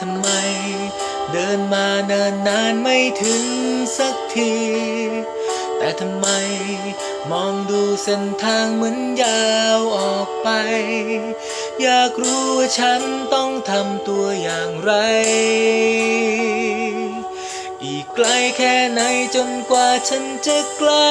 ทำไม เดินมาเนินนานไม่ถึงสักที แต่ทำไม มองดูเส้นทางเหมือนยาวออกไป อยากรู้ว่าฉันต้องทำตัวอย่างไร อีกไกลแค่ไหนจนกว่าฉันจะใกล้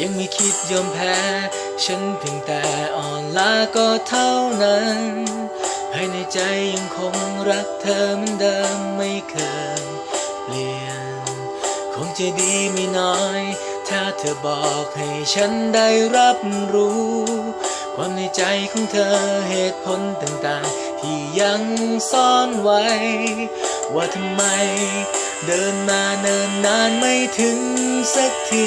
ยังไม่คิดยอมแพ้ ฉันเพียงแต่อ่อนล้าก็เท่านั้นภายในใจยังคงรักเธอเหมือนเดิมไม่เคยเปลี่ยน คงจะดีไม่น้อย ถ้าเธอบอกให้ฉันได้รับรู้ ความในใจของเธอเหตุผลต่างๆ ที่ยังซ่อนไว้ ว่าทำไมเดินมาเนินนานไม่ถึงสักที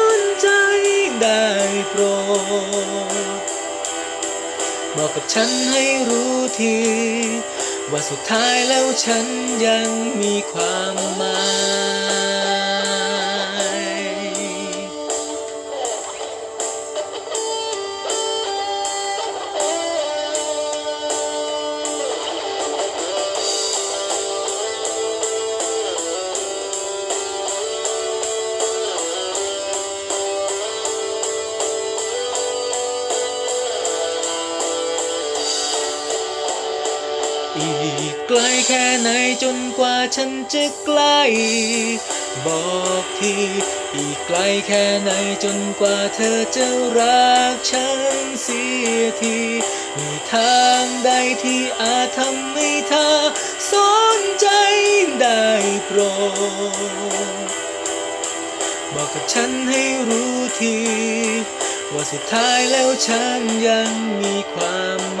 ้ โปรดบอกกับฉันให้รู้ที ว่าสุดท้ายแล้วฉันยังมีความหมาย อีกไกลแค่ไหนจนกว่าฉันจะใกล้บอกทีอีกไกลแค่ไหนจนกว่าเธอจะรักฉันเสียทีมีทางใดที่อาจทำให้เธอสนใจได้โปรดบอกกับฉันให้รู้ที ว่าสุดท้ายแล้วฉันยังมีความหมา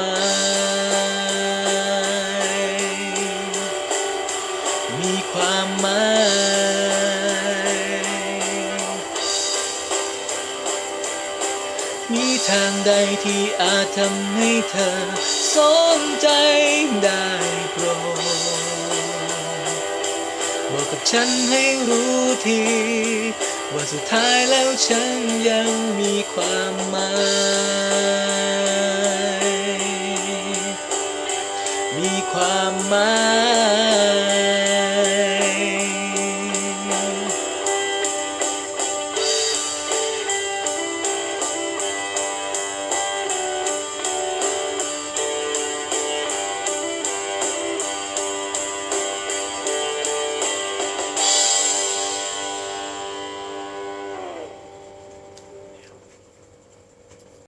ทางใดที่อาจทำให้เธอสนใจได้โปรดบอกกับฉันให้รู้ที ว่าสุดท้ายแล้วฉันยังมีความหมายมีความหมาย